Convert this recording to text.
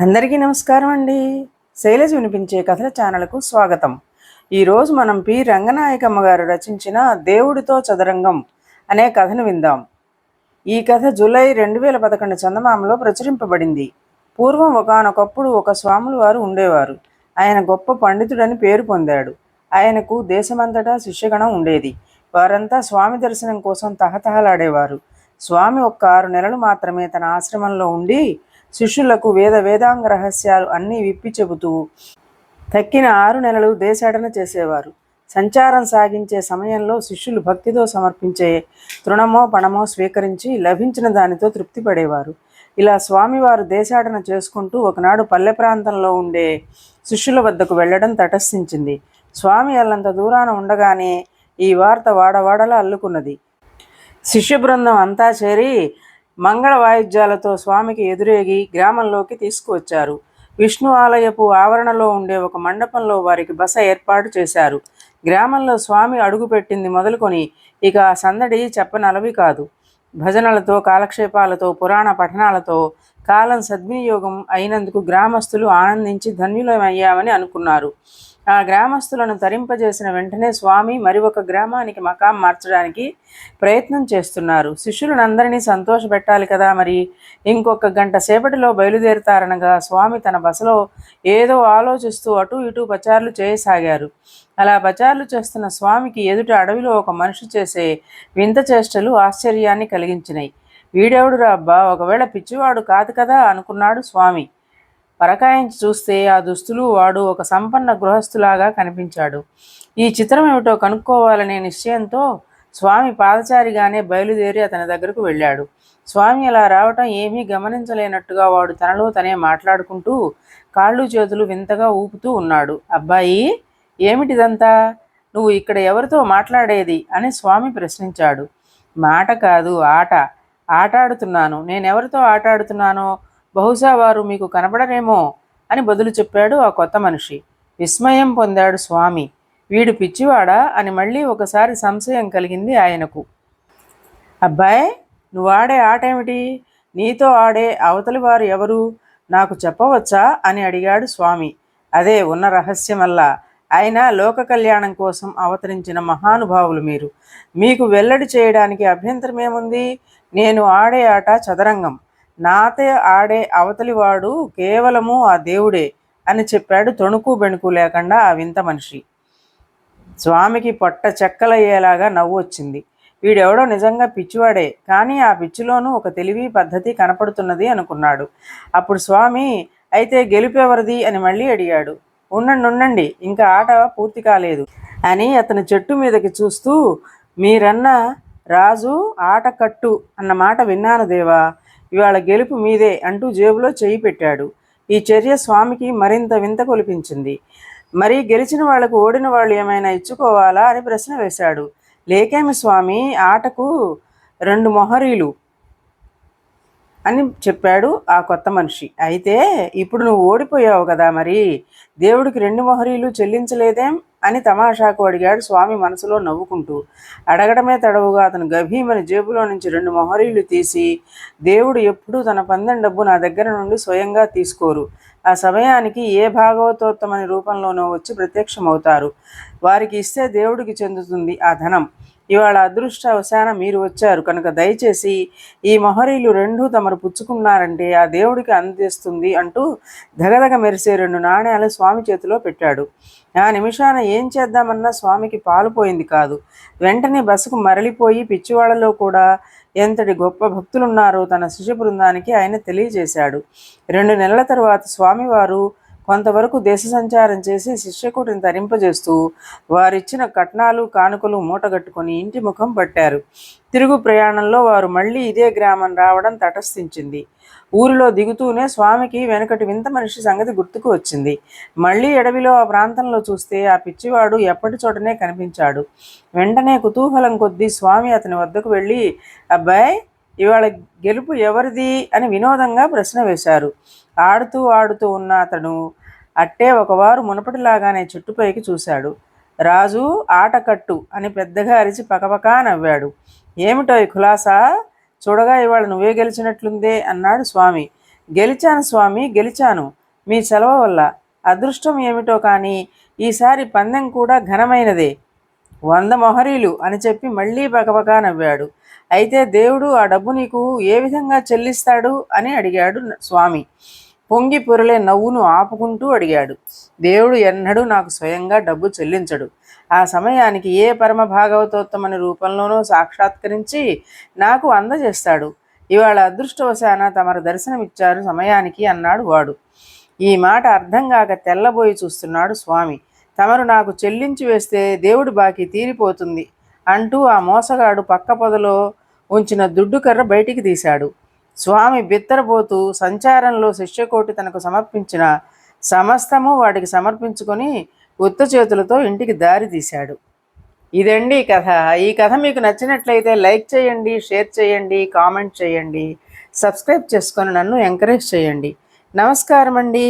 అందరికీ నమస్కారం అండి. శైలజ వినిపించే కథల ఛానల్కు స్వాగతం. ఈరోజు మనం పి. రంగనాయకమ్మ గారు రచించిన దేవుడితో చదరంగం అనే కథను విందాం. ఈ కథ జూలై రెండు వేల పదకొండు చందమామలో ప్రచురింపబడింది. పూర్వం ఒకానొకప్పుడు ఒక స్వాములు వారు ఉండేవారు. ఆయన గొప్ప పండితుడని పేరు పొందాడు. ఆయనకు దేశమంతటా శిష్యగణం ఉండేది. వారంతా స్వామి దర్శనం కోసం తహతహలాడేవారు. స్వామి ఒక్క ఆరు నెలలు మాత్రమే తన ఆశ్రమంలో ఉండి శిష్యులకు వేద వేదాంగ రహస్యాలు అన్నీ విప్పి చెబుతూ తక్కిన ఆరు నెలలు దేశాటన చేసేవారు. సంచారం సాగించే సమయంలో శిష్యులు భక్తితో సమర్పించే తృణమో పణమో స్వీకరించి లభించిన దానితో తృప్తి పడేవారు. ఇలా స్వామివారు దేశాటన చేసుకుంటూ ఒకనాడు పల్లె ప్రాంతంలో ఉండే శిష్యుల వద్దకు వెళ్ళడం తటస్థించింది. స్వామి అల్లంత దూరాన ఉండగానే ఈ వార్త వాడవాడలా అల్లుకున్నది. శిష్య బృందం అంతా చేరి మంగళ వాయిద్యాలతో స్వామికి ఎదురేగి గ్రామంలోకి తీసుకువచ్చారు. విష్ణు ఆలయపు ఆవరణలో ఉండే ఒక మండపంలో వారికి బస ఏర్పాటు చేశారు. గ్రామంలో స్వామి అడుగుపెట్టింది మొదలుకొని ఇక ఆ సందడి చెప్పనలవి కాదు. భజనలతో కాలక్షేపాలతో పురాణ పఠనాలతో కాలం సద్వినియోగం అయినందుకు గ్రామస్తులు ఆనందించి ధన్యులమయ్యామని అనుకున్నారు. ఆ గ్రామస్తులను తరింపజేసిన వెంటనే స్వామి మరి ఒక గ్రామానికి మకాం మార్చడానికి ప్రయత్నం చేస్తున్నారు. శిష్యులనందరినీ సంతోషపెట్టాలి కదా మరి? ఇంకొక గంట సేపటిలో బయలుదేరుతారనగా స్వామి తన బసలో ఏదో ఆలోచిస్తూ అటు ఇటు పచార్లు చేయసాగారు. అలా పచార్లు చేస్తున్న స్వామికి ఎదుట అడవిలో ఒక మనిషి చేసే వింత చేష్టలు ఆశ్చర్యాన్ని కలిగించినాయి వీడెవడురా అబ్బా? ఒకవేళ పిచ్చివాడు కాదు కదా అనుకున్నాడు స్వామి. పరకాయించి చూస్తే ఆ దుస్తులు వాడు ఒక సంపన్న గృహస్థులాగా కనిపించాడు. ఈ చిత్రం ఏమిటో కనుక్కోవాలనే నిశ్చయంతో స్వామి పాదచారిగానే బయలుదేరి అతని దగ్గరకు వెళ్ళాడు. స్వామి అలా రావటం ఏమీ గమనించలేనట్టుగా వాడు తనలో తనే మాట్లాడుకుంటూ కాళ్ళు చేతులు వింతగా ఊపుతూ ఉన్నాడు. అబ్బాయి ఏమిటిదంతా? నువ్వు ఇక్కడ ఎవరితో మాట్లాడేది? అని స్వామి ప్రశ్నించాడు. మాట కాదు ఆట. ఆటాడుతున్నాను. నేనెవరితో ఆటాడుతున్నానో? బహుశా వారు మీకు కనపడరేమో అని బదులు చెప్పాడు ఆ కొత్త మనిషి. విస్మయం పొందాడు స్వామి. వీడు పిచ్చివాడా అని మళ్ళీ ఒకసారి సంశయం కలిగింది ఆయనకు. అబ్బాయ్ నువ్వు ఆడే ఆట ఏమిటి? నీతో ఆడే అవతలి వారు ఎవరు? నాకు చెప్పవచ్చా? అని అడిగాడు స్వామి. అదే ఉన్న రహస్యమల్లా. ఆయన లోక కళ్యాణం కోసం అవతరించిన మహానుభావులు మీరు. మీకు వెల్లడి చేయడానికి అభ్యంతరమేముంది నేను ఆడే ఆట చదరంగం. నాతే ఆడే అవతలివాడు కేవలము ఆ దేవుడే అని చెప్పాడు తొణుకు బెణుకు లేకుండా ఆ వింత మనిషి. స్వామికి పొట్ట చెక్కలయ్యేలాగా నవ్వు వచ్చింది. వీడెవడో నిజంగా పిచ్చివాడే కానీ ఆ పిచ్చిలోనూ ఒక తెలివి పద్ధతి కనపడుతున్నది అనుకున్నాడు. అప్పుడు స్వామి అయితే గెలుపెవరిది అని మళ్ళీ అడిగాడు. ఉండండి ఉండండి ఇంకా ఆట పూర్తి కాలేదు. అని అతని చెట్టు మీదకి చూస్తూ మీరన్న రాజు ఆట కట్టు అన్న మాట విన్నాను దేవా. ఇవాళ గెలుపు మీదే అంటూ జేబులో చేయి పెట్టాడు. ఈ చర్య స్వామికి మరింత వింత కొలిపించింది. మరి గెలిచిన వాళ్ళకు ఓడిన వాళ్ళు ఏమైనా ఇచ్చుకోవాలా అని ప్రశ్న వేశాడు. లేకేమి స్వామి ఆటకు రెండు మొహరీలు. అని చెప్పాడు ఆ కొత్త మనిషి. అయితే ఇప్పుడు నువ్వు ఓడిపోయావు కదా మరి దేవుడికి రెండు మొహరీలు చెల్లించలేదేం అని తమాషాకు అడిగాడు స్వామి మనసులో నవ్వుకుంటూ. అడగడమే తడవుగా అతను గభీమని జేబులో నుంచి రెండు మొహరీలు తీసి దేవుడు ఎప్పుడూ తన పందెం డబ్బు నా దగ్గర నుండి స్వయంగా తీసుకోరు. ఆ సమయానికి ఏ భాగవతోత్తమని రూపంలోనో వచ్చి ప్రత్యక్షమవుతారు. వారికి ఇస్తే దేవుడికి చెందుతుంది ఆ ధనం. ఇవాళ అదృష్టవశాన మీరు వచ్చారు. కనుక దయచేసి ఈ మొహరీలు రెండు తమరు పుచ్చుకున్నారంటే ఆ దేవుడికి అందిస్తుంది అంటూ ధగధగ మెరిసే రెండు నాణ్యాలు స్వామి చేతిలో పెట్టాడు. ఆ నిమిషాన ఏం చేద్దామన్నా స్వామికి పాలుపోయింది కాదు. వెంటనే బస్సుకు మరలిపోయి పిచ్చివాడలో కూడా ఎంతటి గొప్ప భక్తులున్నారో తన శిష్య బృందానికి ఆయన తెలియజేశాడు. రెండు నెలల తరువాత స్వామివారు కొంతవరకు దేశ సంచారం చేసి శిష్యకుటిని తరింపజేస్తూ వారిచ్చిన కట్నాలు కానుకలు మూటగట్టుకొని ఇంటి ముఖం పట్టారు. తిరుగు ప్రయాణంలో వారు మళ్ళీ ఇదే గ్రామం రావడం తటస్థించింది. ఊరిలో దిగుతూనే స్వామికి వెనకటి వింత మనిషి సంగతి గుర్తుకు వచ్చింది. మళ్ళీ ఎడవిలో ఆ ప్రాంతంలో చూస్తే ఆ పిచ్చివాడు ఎప్పటి చోటనే కనిపించాడు. వెంటనే కుతూహలం కొద్దీ స్వామి అతని వద్దకు వెళ్ళి అబ్బాయి ఇవాళ గెలుపు ఎవరిది అని వినోదంగా ప్రశ్న వేశారు. ఆడుతూ ఆడుతూ ఉన్న అతను అట్టే ఒకవారు మునపటిలాగానే చుట్టుపైకి చూశాడు. రాజు ఆటకట్టు అని పెద్దగా అరిచి పకపకా నవ్వాడు. ఏమిటో ఈ ఖులాసా? చూడగా ఇవాళ నువ్వే గెలిచినట్లుందే అన్నాడు స్వామి. గెలిచాను స్వామి గెలిచాను. మీ సెలవు వల్ల. అదృష్టం ఏమిటో కానీ ఈసారి పందెం కూడా ఘనమైనదే. వంద మొహరీలు అని చెప్పి మళ్ళీ బకబకా నవ్వాడు. అయితే దేవుడు ఆ డబ్బు నీకు ఏ విధంగా చెల్లిస్తాడు అని అడిగాడు స్వామి. పొంగి పొరలే నవ్వును ఆపుకుంటూ అడిగాడు. దేవుడు ఎన్నడూ నాకు స్వయంగా డబ్బు చెల్లించడు. ఆ సమయానికి ఏ పరమ భాగవతోత్తమని రూపంలోనూ సాక్షాత్కరించి నాకు అందజేస్తాడు. ఇవాళ అదృష్టవశాన తమరు దర్శనమిచ్చారు సమయానికి అన్నాడు వాడు. ఈ మాట అర్థం కాక తెల్లబోయి చూస్తున్నాడు స్వామి. తమరు నాకు చెల్లించి వేస్తే దేవుడి బాకీ తీరిపోతుంది అంటూ ఆ మోసగాడు పక్క పొదలో ఉంచిన దుడ్డు కర్ర బయటికి తీశాడు. స్వామి బిత్తరపోతూ సంచారంలో శిష్యకోటి తనకు సమర్పించిన సమస్తము వాటికి సమర్పించుకొని ఉత్త చేతులతో ఇంటికి దారి తీశాడు. ఇదండి కథ. ఈ కథ మీకు నచ్చినట్లయితే లైక్ చేయండి షేర్ చేయండి కామెంట్ చేయండి సబ్స్క్రైబ్ చేసుకొని నన్ను ఎంకరేజ్ చేయండి. నమస్కారం అండి